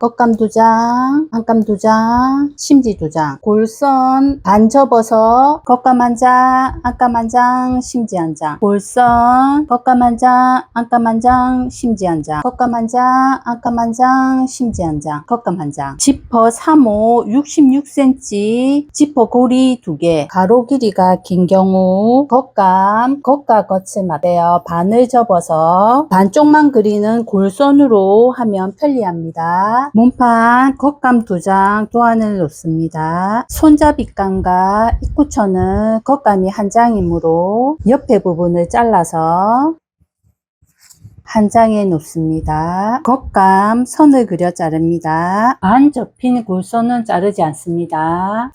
겉감 두 장, 안감 두 장, 심지 두 장, 골선 반 접어서 겉감 한 장, 안감 한 장, 심지 한 장, 골선 겉감 한 장, 안감 한 장, 심지 한 장, 겉감 한 장, 안감 한 장, 심지 한 장, 겉감 한 장, 지퍼 3호 66cm, 지퍼 고리 두 개, 가로 길이가 긴 경우 겉감, 겉과 겉을 맞대어 반을 접어서 반쪽만 그리는 골선으로 하면 편리합니다. 몸판 겉감 두장 도안을 놓습니다. 손잡이감과 입구처는 겉감이 한 장이므로 옆에 부분을 잘라서 한 장에 놓습니다. 겉감 선을 그려 자릅니다. 반 접힌 골선은 자르지 않습니다.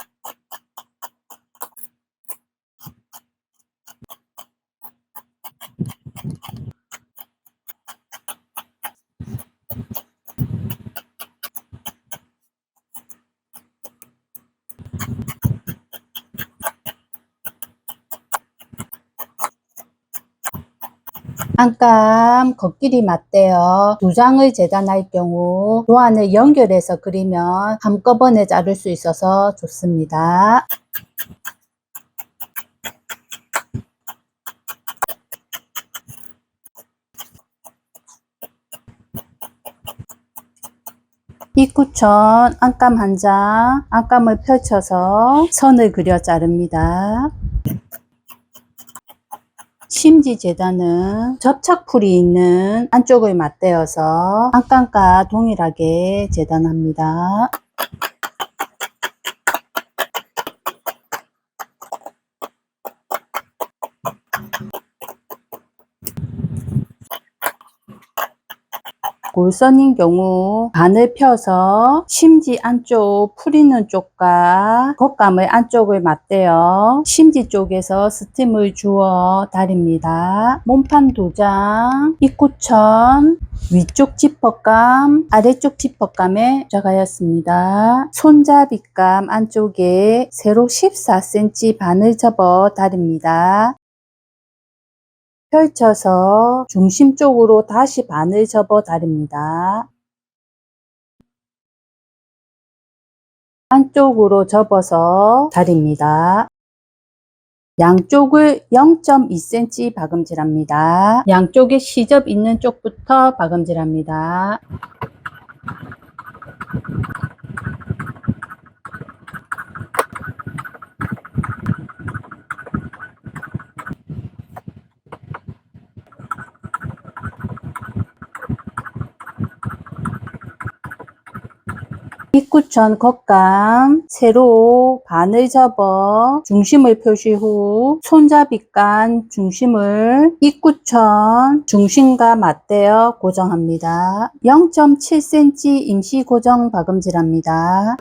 안감 겉길이 맞대어 두 장을 재단할 경우 도안을 연결해서 그리면 한꺼번에 자를 수 있어서 좋습니다. 입구천 안감 한 장, 안감을 펼쳐서 선을 그려 자릅니다. 심지 재단은 접착풀이 있는 안쪽을 맞대어서 안감과 동일하게 재단합니다. 골선인 경우 반을 펴서 심지 안쪽 풀리는 쪽과 겉감의 안쪽을 맞대어 심지 쪽에서 스팀을 주어 다립니다. 몸판 두 장, 입구천, 위쪽 지퍼감, 아래쪽 지퍼감에 적하였습니다. 손잡이감 안쪽에 세로 14cm 반을 접어 다립니다. 펼쳐서 중심 쪽으로 다시 반을 접어 다립니다. 한쪽으로 접어서 다립니다. 양쪽을 0.2cm 박음질합니다. 양쪽에 시접 있는 쪽부터 박음질합니다. 입구천 겉감 세로 반을 접어 중심을 표시 후 손잡이간 중심을 입구천 중심과 맞대어 고정합니다. 0.7cm 임시 고정 박음질합니다.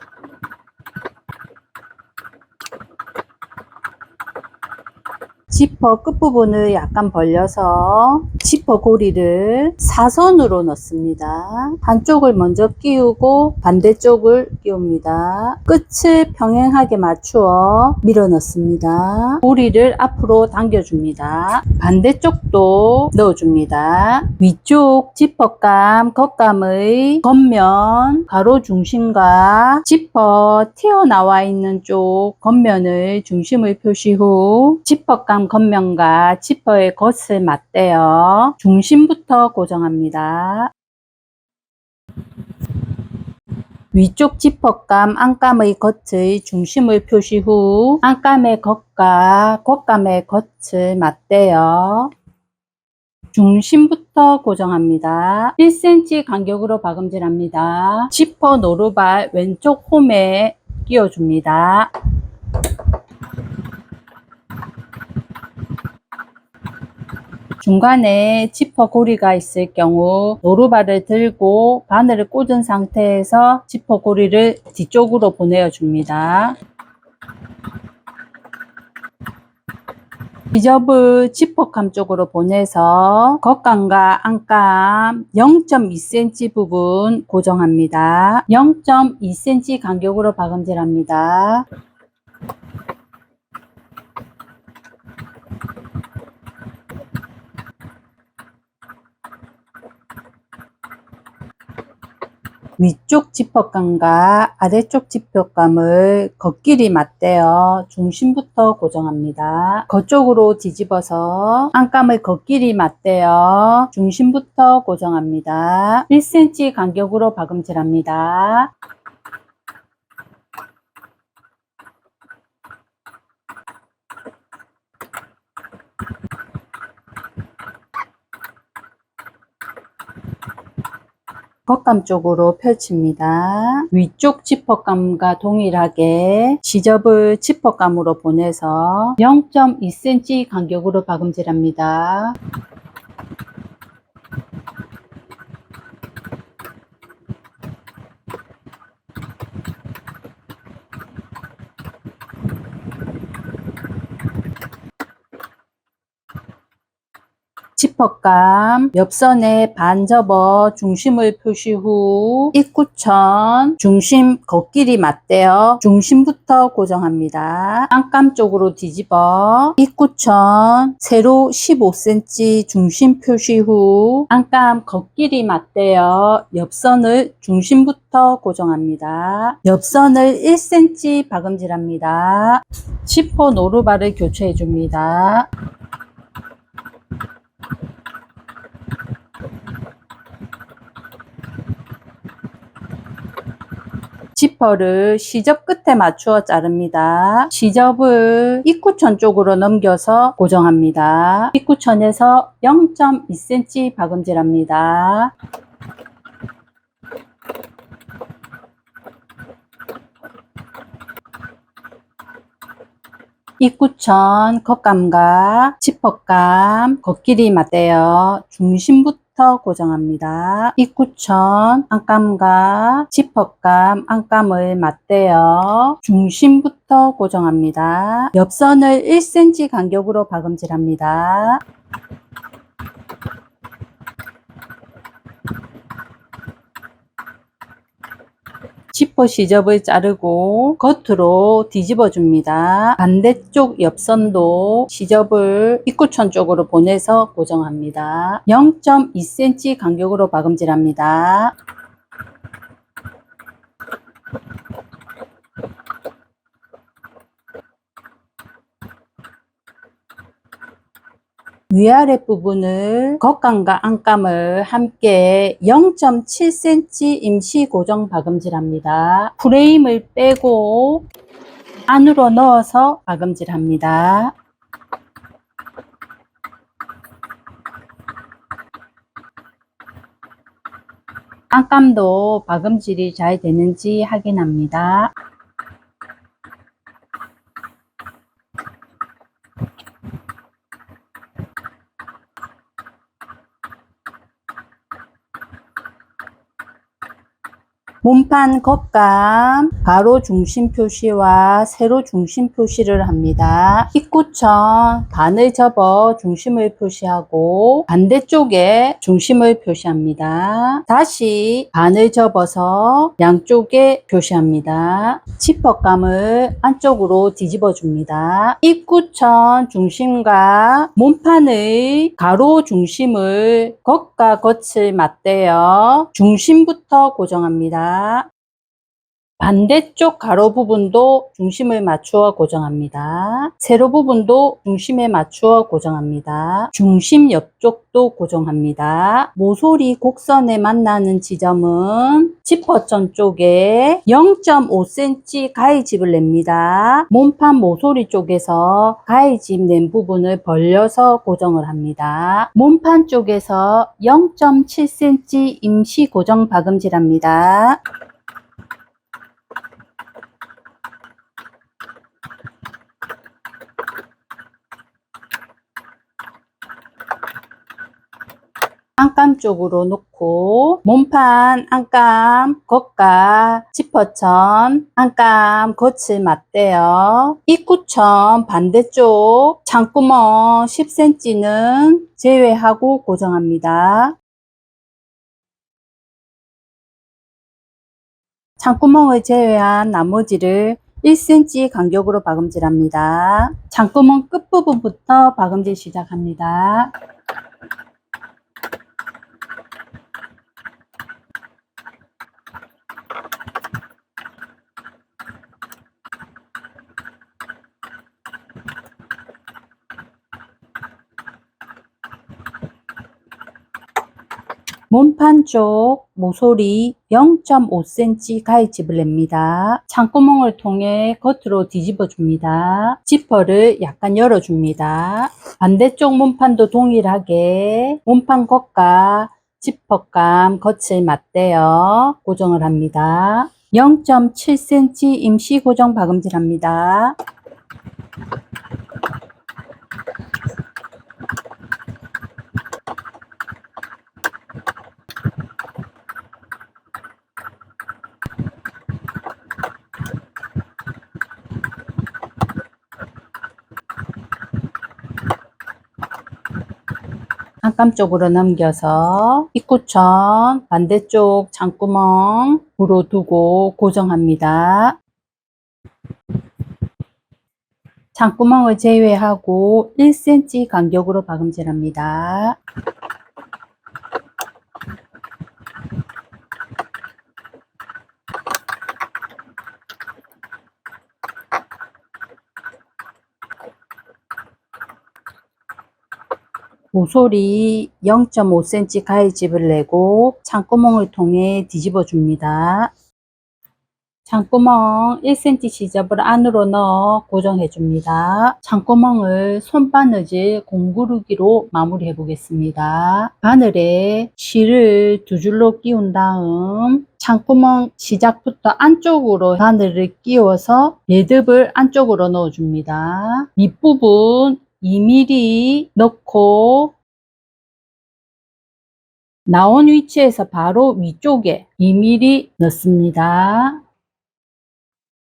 지퍼 끝부분을 약간 벌려서 지퍼 고리를 사선으로 넣습니다. 한쪽을 먼저 끼우고 반대쪽을 끼웁니다. 끝을 평행하게 맞추어 밀어 넣습니다. 고리를 앞으로 당겨줍니다. 반대쪽도 넣어줍니다. 위쪽 지퍼감, 겉감의 겉면, 가로 중심과 지퍼 튀어나와 있는 쪽 겉면을 중심을 표시 후 지퍼감 겉면과 지퍼의 겉을 맞대어 중심부터 고정합니다. 위쪽 지퍼감, 안감의 겉의 중심을 표시 후 안감의 겉과 겉감의 겉을 맞대어 중심부터 고정합니다. 1cm 간격으로 박음질합니다. 지퍼 노루발 왼쪽 홈에 끼워줍니다. 중간에 지퍼 고리가 있을 경우 노루발을 들고 바늘을 꽂은 상태에서 지퍼 고리를 뒤쪽으로 보내어 줍니다. 지접을 지퍼감 쪽으로 보내서 겉감과 안감 0.2cm 부분 고정합니다. 0.2cm 간격으로 박음질합니다. 위쪽 지퍼감과 아래쪽 지퍼감을 겉길이 맞대어 중심부터 고정합니다. 겉쪽으로 뒤집어서 안감을 겉길이 맞대어 중심부터 고정합니다. 1cm 간격으로 박음질합니다. 겉감 쪽으로 펼칩니다. 위쪽 지퍼감과 동일하게 지접을 지퍼감으로 보내서 0.2cm 간격으로 박음질합니다. 지퍼감 옆선에 반 접어 중심을 표시 후 입구천 중심 겉길이 맞대어 중심부터 고정합니다. 안감 쪽으로 뒤집어 입구천 세로 15cm 중심 표시 후 안감 겉길이 맞대어 옆선을 중심부터 고정합니다. 옆선을 1cm 박음질합니다. 지퍼 노루발을 교체해 줍니다. 지퍼를 시접 끝에 맞추어 자릅니다. 시접을 입구천 쪽으로 넘겨서 고정합니다. 입구천에서 0.2cm 박음질합니다. 입구천 겉감과 지퍼감 겉길이 맞대어 중심부터 고정합니다. 입구천 안감과 지퍼감 안감을 맞대어 중심부터 고정합니다. 옆선을 1cm 간격으로 박음질합니다. 지퍼 시접을 자르고 겉으로 뒤집어 줍니다. 반대쪽 옆선도 시접을 입구천 쪽으로 보내서 고정합니다. 0.2cm 간격으로 박음질합니다. 위아래 부분을 겉감과 안감을 함께 0.7cm 임시 고정 박음질합니다. 프레임을 빼고 안으로 넣어서 박음질합니다. 안감도 박음질이 잘 되는지 확인합니다. 몸판 겉감 가로 중심 표시와 세로 중심 표시를 합니다. 입구천 반을 접어 중심을 표시하고 반대쪽에 중심을 표시합니다. 다시 반을 접어서 양쪽에 표시합니다. 지퍼감을 안쪽으로 뒤집어 줍니다. 입구천 중심과 몸판의 가로 중심을 겉과 겉을 맞대어 중심부터 고정합니다. ya 반대쪽 가로 부분도 중심을 맞추어 고정합니다. 세로 부분도 중심에 맞추어 고정합니다. 중심 옆쪽도 고정합니다. 모서리 곡선에 만나는 지점은 지퍼천 쪽에 0.5cm 가위집을 냅니다. 몸판 모서리 쪽에서 가위집 낸 부분을 벌려서 고정을 합니다. 몸판 쪽에서 0.7cm 임시 고정 박음질합니다. 안감 쪽으로 놓고 몸판 안감 겉과 지퍼천 안감 겉을 맞대어 입구천 반대쪽 창구멍 10cm는 제외하고 고정합니다. 창구멍을 제외한 나머지를 1cm 간격으로 박음질합니다. 창구멍 끝부분부터 박음질 시작합니다. 몸판 쪽 모서리 0.5cm 가위집을 냅니다. 창구멍을 통해 겉으로 뒤집어 줍니다. 지퍼를 약간 열어 줍니다. 반대쪽 몸판도 동일하게 몸판 겉과 지퍼감 겉을 맞대어 고정을 합니다. 0.7cm 임시 고정 박음질합니다. 안감 쪽으로 넘겨서 입구천 반대쪽 창구멍으로 두고 고정합니다. 창구멍을 제외하고 1cm 간격으로 박음질합니다. 모서리 0.5cm 가위집을 내고 창구멍을 통해 뒤집어 줍니다. 창구멍 1cm 지점을 안으로 넣어 고정해 줍니다. 창구멍을 손바느질 공구르기로 마무리해 보겠습니다. 바늘에 실을 두 줄로 끼운 다음 창구멍 시작부터 안쪽으로 바늘을 끼워서 매듭을 안쪽으로 넣어 줍니다. 밑부분 2mm 넣고 나온 위치에서 바로 위쪽에 2mm 넣습니다.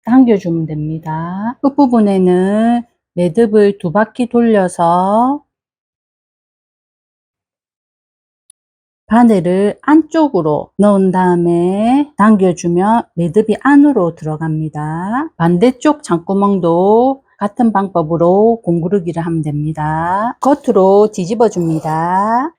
당겨주면 됩니다. 끝부분에는 매듭을 두 바퀴 돌려서 바늘을 안쪽으로 넣은 다음에 당겨주면 매듭이 안으로 들어갑니다. 반대쪽 장구멍도 같은 방법으로 공구르기를 하면 됩니다. 겉으로 뒤집어 줍니다.